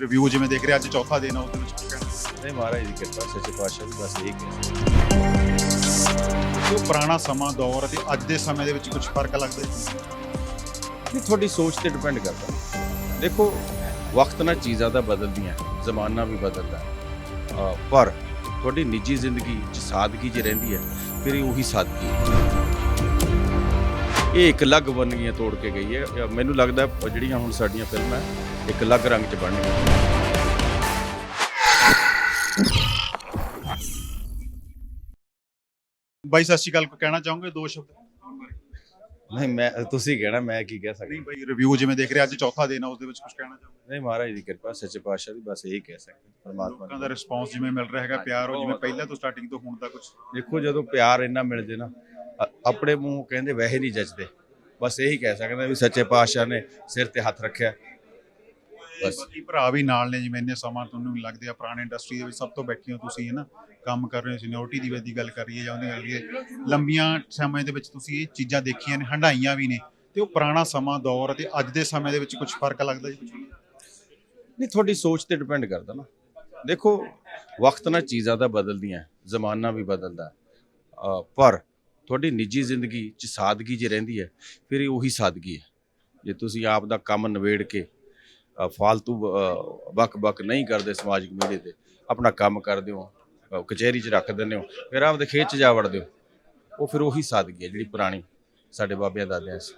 Review ਜਿਵੇਂ ਦੇਖ ਰਹੇ ਅੱਜ ਚੌਥਾ ਦਿਨ ਆ ਉਹਦੇ ਵਿੱਚ ਕੀ ਕਹਿਣਾ? ਨਹੀਂ ਮਹਾਰਾਜ ਦੀ ਕਿਰਪਾ ਸੱਚੇ ਪਾਤਸ਼ਾਹ ਦੀ ਬਸ ਇਹ ਕਿ ਉਹ ਪੁਰਾਣਾ ਸਮਾਂ ਦੌਰ ਅਤੇ ਅੱਜ ਦੇ ਸਮੇਂ ਦੇ ਵਿੱਚ ਕੁਝ ਫ਼ਰਕ ਲੱਗਦਾ ਹੈ? ਨਹੀਂ ਤੁਹਾਡੀ ਸੋਚ ਤੇ ਡਿਪੈਂਡ ਕਰਦਾ। ਦੇਖੋ ਵਕਤ ਨਾਲ ਚੀਜ਼ਾਂ ਤਾਂ ਬਦਲਦੀਆਂ ਜ਼ਮਾਨਾ ਵੀ ਬਦਲਦਾ। ਪਰ ਤੁਹਾਡੀ ਨਿੱਜੀ ਜ਼ਿੰਦਗੀ 'ਚ ਸਾਦਗੀ ਜੇ ਰਹਿੰਦੀ ਹੈ ਫਿਰ ਇਹ ਉਹੀ ਸਾਦਗੀ ਹੈ। ਇਹ ਇੱਕ ਅਲੱਗ ਵੰਨਗੀਆਂ ਤੋੜ ਕੇ ਗਈ ਹੈ। ਮੈਨੂੰ ਲੱਗਦਾ ਜਿਹੜੀਆਂ ਹੁਣ ਸਾਡੀਆਂ ਫਿਲਮਾਂ ਇੱਕ ਅਲੱਗ ਰੰਗ 'ਚ ਬਣਨਗੀਆਂ ਬਾਈ ਸਤਿ ਸ਼੍ਰੀ ਅਕਾਲ ਕੋਈ ਕਹਿਣਾ ਚਾਹੋਗੇ? ਦੋ ਸ਼ਬਦ। ਨਹੀਂ ਮੈਂ ਤੁਸੀਂ ਕਹਿਣਾ ਮੈਂ ਕੀ ਕਹਿ ਸਕਦਾ? ਨਹੀਂ ਬਾਈ ਰਿਵਿਊ ਜਿਵੇਂ ਦੇਖ ਰਹੇ ਅੱਜ ਚੌਥਾ ਦਿਨ ਆ ਉਹਦੇ ਵਿੱਚ ਕੁਝ ਕਹਿਣਾ ਚਾਹੋਗੇ? ਨਹੀਂ ਮਹਾਰਾਜ ਦੀ ਕਿਰਪਾ ਸੱਚੇ ਪਾਤਸ਼ਾਹ ਦੀ ਬਸ ਇਹੀ ਕਹਿ ਸਕਦੇ ਪਰਮਾਤਮਾ ਲੋਕਾਂ ਦੀ ਦਾ ਰਿਸਪੌਂਸ ਜਿਵੇਂ ਮਿਲ ਰਿਹਾ ਹੈਗਾ ਪਿਆਰ ਉਹ ਜਿਵੇਂ ਪਹਿਲਾਂ ਤੋਂ ਸਟਾਰਟਿੰਗ ਤੋਂ ਹੁਣ ਤੱਕ ਕੁਝ ਦੇਖੋ ਜਦੋਂ ਪਿਆਰ ਇੰਨਾ ਮਿਲ ਜੇ ਨਾ ਅ- ਆਪਣੇ ਮੂੰਹ ਕਹਿੰਦੇ ਵੈਸੇ ਨਹੀਂ ਜੱਜਦੇ ਬਸ ਇਹੀ ਕਹਿ ਸਕਦੇ ਵੀ ਸੱਚੇ ਪਾਤਸ਼ਾਹ ਨੇ ਸਿਰ ਤੇ ਹੱਥ ਰੱਖਿਆ। ਬਸ ਬਾਕੀ ਭਰਾ ਵੀ ਨਾਲ ਨੇ ਜਿਵੇਂ ਇੰਨੇ ਸਮਾਂ ਤੁਹਾਨੂੰ ਲੱਗਦੇ ਆ ਪੁਰਾਣੇ ਇੰਡਸਟਰੀ ਦੇ ਵਿੱਚ ਸਭ ਤੋਂ ਬੈਠੇ ਹੋ ਤੁਸੀਂ ਹੈ ਨਾ ਕੰਮ ਕਰ ਰਹੇ ਹੋ ਸੀਨੀਅਰਟੀ ਦੀ ਦੀ ਗੱਲ ਕਰੀਏ ਜਾਂ ਉਹਦੀ ਗੱਲ ਕਰੀਏ ਲੰਬੀਆਂ ਸਮੇਂ ਦੇ ਵਿੱਚ ਤੁਸੀਂ ਇਹ ਚੀਜ਼ਾਂ ਦੇਖੀਆਂ ਨੇ ਹੰਡਾਈਆਂ ਵੀ ਨੇ ਤੇ ਉਹ ਪੁਰਾਣਾ ਸਮਾਂ ਦੌਰ ਅਤੇ ਅੱਜ ਦੇ ਸਮੇਂ ਦੇ ਵਿੱਚ ਕੁਝ ਫ਼ਰਕ ਲੱਗਦਾ ਜੀ? ਨਹੀਂ ਤੁਹਾਡੀ ਸੋਚ ਤੇ ਡਿਪੈਂਡ ਕਰਦਾ ਨਾ। ਦੇਖੋ ਵਕਤ ਨਾਲ ਚੀਜ਼ਾਂ ਤਾਂ ਬਦਲਦੀਆਂ ਜ਼ਮਾਨਾ ਵੀ ਬਦਲਦਾ। ਪਰ ਤੁਹਾਡੀ ਨਿੱਜੀ ਜ਼ਿੰਦਗੀ 'ਚ ਸਾਦਗੀ ਜੇ ਰਹਿੰਦੀ ਹੈ ਫਿਰ ਇਹ ਉਹੀ ਸਾਦਗੀ ਹੈ। ਜੇ ਤੁਸੀਂ ਆਪ ਦਾ ਕੰਮ ਨਿਬੇੜ ਕੇ ਫਾਲਤੂ ਬਕ-ਬਕ ਨਹੀਂ ਕਰਦੇ ਸਮਾਜਿਕ ਮੀਡੀਆ ਤੇ। ਆਪਣਾ ਕੰਮ ਕਰਦੇ ਹੋ ਕਚਹਿਰੀ 'ਚ ਰੱਖ ਦਿੰਦੇ ਹੋ ਫਿਰ ਆਪਦੇ ਖੇਤ 'ਚ ਜਾ ਵੜਦੇ ਹੋ। ਉਹ ਫਿਰ ਉਹੀ ਸਾਦਗੀ ਹੈ ਜਿਹੜੀ ਪੁਰਾਣੀ ਸਾਡੇ ਬਾਬਿਆਂ ਦਾਦਿਆਂ ਸੀ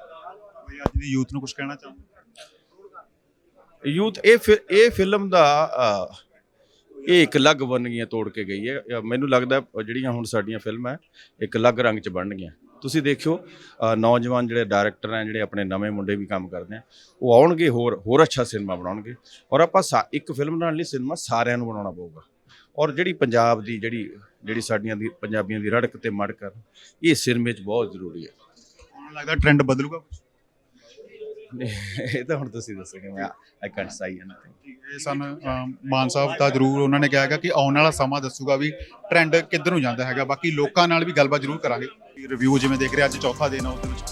ਅੱਜ ਦੀ ਯੂਥ ਨੂੰ ਕੁਝ ਕਹਿਣਾ ਚਾਹੁੰਦੇ ਯੂਥ ਇਹ ਇਹ ਫਿਲਮ ਦਾ ਇਹ ਇੱਕ ਅਲੱਗ ਵੰਨਗੀਆਂ ਤੋੜ ਕੇ ਗਈ ਹੈ। ਮੈਨੂੰ ਲੱਗਦਾ ਜਿਹੜੀਆਂ ਹੁਣ ਸਾਡੀਆਂ ਫਿਲਮਾਂ ਇੱਕ ਅਲੱਗ ਰੰਗ 'ਚ ਬਣਨਗੀਆਂ। ਤੁਸੀਂ ਦੇਖਿਓ ਨੌਜਵਾਨ ਜਿਹੜੇ ਡਾਇਰੈਕਟਰ ਹੈ ਜਿਹੜੇ ਆਪਣੇ ਨਵੇਂ ਮੁੰਡੇ ਵੀ ਕੰਮ ਕਰਦੇ ਆ ਉਹ ਆਉਣਗੇ ਹੋਰ ਹੋਰ ਅੱਛਾ ਸਿਨੇਮਾ ਬਣਾਉਣਗੇ ਔਰ ਆਪਾਂ ਸਾ- ਇੱਕ ਫਿਲਮ ਬਣਾਉਣ ਲਈ ਸਿਨੇਮਾ ਸਾਰਿਆਂ ਨੂੰ ਬਣਾਉਣਾ ਪਊਗਾ। ਔਰ ਜਿਹੜੀ ਪੰਜਾਬ ਦੀ ਜਿਹੜੀ ਜਿਹੜੀ ਸਾਡੀਆਂ ਦੀ ਪੰਜਾਬੀਆਂ ਦੀ ਰੜਕ ਤੇ ਮੜਕ ਹੈ, ਇਹ ਸਿਨੇਮੇ 'ਚ ਬਹੁਤ ਜ਼ਰੂਰੀ ਹੈ। ਹੁਣ ਲੱਗਦਾ ਟ੍ਰੈਂਡ ਬਦਲੂਗਾ ਇਹ ਤਾਂ ਹੁਣ ਤੁਸੀਂ ਦੱਸੋਗੇ ਮੈਂ ਆਈ ਕੈਨਟ ਸਾਈ ਐਨੀਥਿੰਗ ਇਹ ਸਨ ਅਮ, ਮਾਨ ਸਾਹਿਬ ਤਾਂ ਜ਼ਰੂਰ ਉਹਨਾਂ ਨੇ ਕਿਹਾ ਹੈਗਾ ਕਿ ਆਉਣ ਵਾਲਾ ਸਮਾਂ ਦੱਸੂਗਾ ਵੀ ਟ੍ਰੈਂਡ ਕਿੱਧਰ ਨੂੰ ਜਾਂਦਾ ਹੈਗਾ। ਬਾਕੀ ਲੋਕਾਂ ਨਾਲ ਵੀ ਗੱਲਬਾਤ ਜ਼ਰੂਰ ਕਰਾਂਗੇ। ਰਿਵਿਊ ਜਿਵੇਂ ਦੇਖ ਰਹੇ ਅੱਜ ਚੌਥਾ ਦਿਨ ਆ ਉਹਦੇ ਵਿੱਚ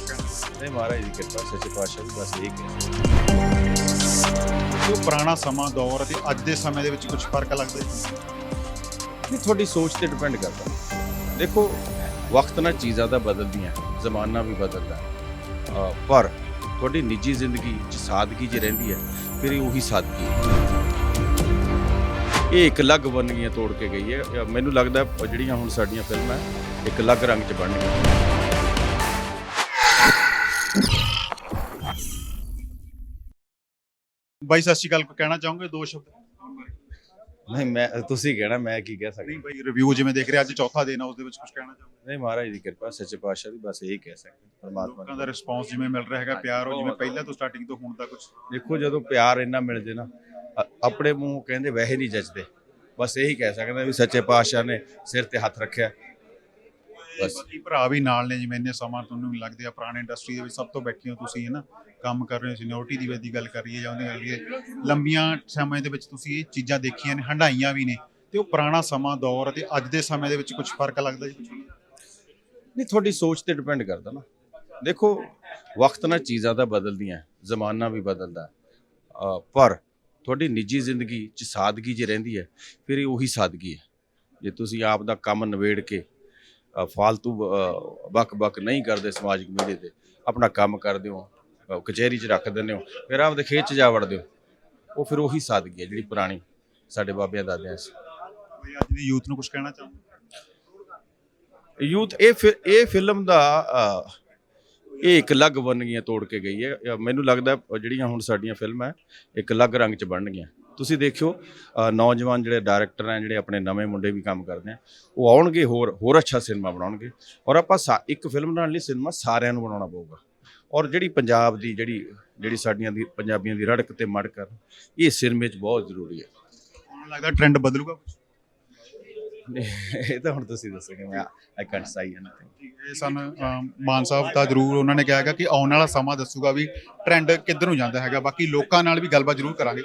ਨਹੀਂ ਮਹਾਰਾਜ ਦੀ ਕਿਰਪਾ ਸੱਚੇ ਪਾਤਸ਼ਾਹ ਦੀ ਬਸ ਇਹ ਕਿ ਉਹ ਪੁਰਾਣਾ ਸਮਾਂ ਦੌਰ ਅਤੇ ਅੱਜ ਦੇ ਸਮੇਂ ਦੇ ਵਿੱਚ ਕੁਝ ਫ਼ਰਕ ਲੱਗਦਾ ਹੈ? ਨਹੀਂ ਤੁਹਾਡੀ ਸੋਚ ਤੇ ਡਿਪੈਂਡ ਕਰਦਾ। ਦੇਖੋ ਵਕਤ ਨਾਲ ਚੀਜ਼ਾਂ ਤਾਂ ਬਦਲਦੀਆਂ ਜ਼ਮਾਨਾ ਵੀ ਬਦਲਦਾ। ਪਰ ਤੁਹਾਡੀ ਨਿੱਜੀ ਜ਼ਿੰਦਗੀ 'ਚ ਸਾਦਗੀ ਜੇ ਰਹਿੰਦੀ ਹੈ, ਫਿਰ ਇਹ ਉਹੀ ਸਾਦਗੀ ਇਹ ਇੱਕ ਅਲੱਗ ਵੰਨਗੀਆਂ ਤੋੜ ਕੇ ਗਈ ਹੈ। ਮੈਨੂੰ ਲੱਗਦਾ ਜਿਹੜੀਆਂ ਹੁਣ ਸਾਡੀਆਂ ਫਿਲਮਾਂ ਇੱਕ ਅਲੱਗ ਰੰਗ 'ਚ ਬਣ ਗਈਆਂ। ਬਾਈ, ਸਤਿ ਸ਼੍ਰੀ ਅਕਾਲ। ਕੋਈ ਕਹਿਣਾ ਚਾਹੋਗੇ ਦੋ ਸ਼ਬਦ? ਨਹੀਂ ਮੈਂ ਤੁਸੀਂ ਕਹਿਣਾ ਮੈਂ ਕੀ ਕਹਿ ਸਕਦਾ? ਨਹੀਂ ਬਾਈ ਰਿਵਿਊ ਜਿਵੇਂ ਦੇਖ ਰਹੇ ਅੱਜ ਚੌਥਾ ਦਿਨ ਆ ਉਹਦੇ ਵਿੱਚ ਕੁਝ ਕਹਿਣਾ ਚਾਹੋਗੇ? ਨਹੀਂ ਮਹਾਰਾਜ ਦੀ ਕਿਰਪਾ ਸੱਚੇ ਪਾਤਸ਼ਾਹ ਦੀ ਬਸ ਇਹੀ ਕਹਿ ਸਕਦੇ ਪਰਮਾਤਮਾ ਲੋਕਾਂ ਦੀ। ਦਾ ਰਿਸਪੌਂਸ ਜਿਵੇਂ ਮਿਲ ਰਿਹਾ ਹੈਗਾ ਪਿਆਰ ਉਹ ਜਿਵੇਂ ਪਹਿਲਾਂ ਤੋਂ ਸਟਾਰਟਿੰਗ ਤੋਂ ਹੁਣ ਤੱਕ ਕੁਝ ਦੇਖੋ ਜਦੋਂ ਪਿਆਰ ਇੰਨਾ ਮਿਲ ਜੇ ਨਾ ਆਪਣੇ ਮੂੰਹ ਕਹਿੰਦੇ ਵੈਸੇ ਨਹੀਂ ਜੱਜਦੇ। ਬਸ ਇਹੀ ਕਹਿ ਸਕਦੇ ਵੀ ਸੱਚੇ ਪਾਤਸ਼ਾਹ ਨੇ ਸਿਰ ਤੇ ਹੱਥ ਰੱਖਿਆ। ਬਸ। ਬਾਕੀ ਭਰਾ ਵੀ ਨਾਲ ਨੇ ਜਿਵੇਂ ਇੰਨੇ ਸਮਾਂ ਤੁਹਾਨੂੰ ਵੀ ਲੱਗਦੇ ਆ ਪੁਰਾਣੇ ਇੰਡਸਟਰੀ ਦੇ ਵਿੱਚ ਸਭ ਤੋਂ ਬੈਠੇ ਹੋ ਤੁਸੀਂ ਹੈ ਨਾ ਕੰਮ ਕਰ ਰਹੇ ਹੋ ਸੀਨੀਅਰਟੀ ਦੀ ਦੀ ਗੱਲ ਕਰੀਏ ਜਾਂ ਉਹਦੀ ਗੱਲ ਕਰੀਏ। ਲੰਬੀਆਂ ਸਮੇਂ ਦੇ ਵਿੱਚ ਤੁਸੀਂ ਇਹ ਚੀਜ਼ਾਂ ਦੇਖੀਆਂ ਨੇ ਹੰਡਾਈਆਂ ਵੀ ਨੇ ਤੇ ਉਹ ਪੁਰਾਣਾ ਸਮਾਂ ਦੌਰ ਅਤੇ ਅੱਜ ਦੇ ਸਮੇਂ ਦੇ ਵਿੱਚ ਕੁਝ ਫ਼ਰਕ ਲੱਗਦਾ ਜੀ? ਨਹੀਂ ਤੁਹਾਡੀ ਸੋਚ ਤੇ ਡਿਪੈਂਡ ਕਰਦਾ ਨਾ। ਦੇਖੋ ਵਕਤ ਨਾਲ ਚੀਜ਼ਾਂ ਤਾਂ ਬਦਲਦੀਆਂ ਜ਼ਮਾਨਾ ਵੀ ਬਦਲਦਾ। ਪਰ ਤੁਹਾਡੀ ਨਿੱਜੀ ਜ਼ਿੰਦਗੀ 'ਚ ਸਾਦਗੀ ਜੇ ਰਹਿੰਦੀ ਹੈ ਫਿਰ ਇਹ ਉਹੀ ਸਾਦਗੀ ਹੈ। ਜੇ ਤੁਸੀਂ ਆਪ ਦਾ ਕੰਮ ਨਿਬੇੜ ਕੇ ਫਾਲਤੂ ਬਕ-ਬਕ ਨਹੀਂ ਕਰਦੇ ਸਮਾਜਿਕ ਮੀਡੀਆ ਤੇ। ਆਪਣਾ ਕੰਮ ਕਰਦੇ ਹੋ ਕਚਹਿਰੀ 'ਚ ਰੱਖ ਦਿੰਦੇ ਹੋ ਫਿਰ ਆਪਦੇ ਖੇਤ 'ਚ ਜਾ ਵੜਦੇ ਹੋ। ਉਹ ਫਿਰ ਉਹੀ ਸਾਦਗੀ ਹੈ ਜਿਹੜੀ ਪੁਰਾਣੀ ਸਾਡੇ ਬਾਬਿਆਂ ਦਾਦਿਆਂ ਸੀ ਅੱਜ ਦੀ ਯੂਥ ਨੂੰ ਕੁਝ ਕਹਿਣਾ ਚਾਹੁੰਦੇ ਯੂਥ ਇਹ ਇਹ ਫਿਲਮ ਦਾ ਇਹ ਇੱਕ ਅਲੱਗ ਵੰਨਗੀਆਂ ਤੋੜ ਕੇ ਗਈ ਹੈ। ਮੈਨੂੰ ਲੱਗਦਾ ਜਿਹੜੀਆਂ ਹੁਣ ਸਾਡੀਆਂ ਫਿਲਮਾਂ ਇੱਕ ਅਲੱਗ ਰੰਗ 'ਚ ਬਣਨਗੀਆਂ। ਤੁਸੀਂ ਦੇਖਿਓ ਨੌਜਵਾਨ ਜਿਹੜੇ ਡਾਇਰੈਕਟਰ ਹੈ ਜਿਹੜੇ ਆਪਣੇ ਨਵੇਂ ਮੁੰਡੇ ਵੀ ਕੰਮ ਕਰਦੇ ਆ ਉਹ ਆਉਣਗੇ ਹੋਰ ਹੋਰ ਅੱਛਾ ਸਿਨੇਮਾ ਬਣਾਉਣਗੇ ਔਰ ਆਪਾਂ ਇੱਕ ਫਿਲਮ ਬਣਾਉਣ ਲਈ ਸਿਨੇਮਾ ਸਾਰਿਆਂ ਨੂੰ ਬਣਾਉਣਾ ਪਊਗਾ। ਔਰ ਜਿਹੜੀ ਪੰਜਾਬ ਦੀ ਜਿਹੜੀ ਜਿਹੜੀ ਸਾਡੀਆਂ ਦੀ ਪੰਜਾਬੀਆਂ ਦੀ ਰੜਕ ਤੇ ਮੜਕ ਇਹ ਸਿਨੇਮੇ 'ਚ ਬਹੁਤ ਜ਼ਰੂਰੀ ਹੈ ਹੁਣ ਲੱਗਦਾ ਟ੍ਰੈਂਡ ਬਦਲੂਗਾ? ਇਹ ਤਾਂ ਹੁਣ ਤੁਸੀਂ ਦੱਸੋਗੇ ਮੈਂ ਆਈ ਕੈਨਟ ਸਾਈ ਐਨੀਥਿੰਗ ਇਹ ਸਨ ਮਾਨ ਸਾਹਿਬ ਤਾਂ ਜ਼ਰੂਰ ਉਹਨਾਂ ਨੇ ਕਿਹਾ ਹੈਗਾ ਕਿ ਆਉਣ ਵਾਲਾ ਸਮਾਂ ਦੱਸੂਗਾ ਵੀ ਟ੍ਰੈਂਡ ਕਿੱਧਰ ਨੂੰ ਜਾਂਦਾ ਹੈਗਾ ਬਾਕੀ ਲੋਕਾਂ ਨਾਲ ਵੀ ਗੱਲਬਾਤ ਜ਼ਰੂਰ ਕਰਾਂਗੇ।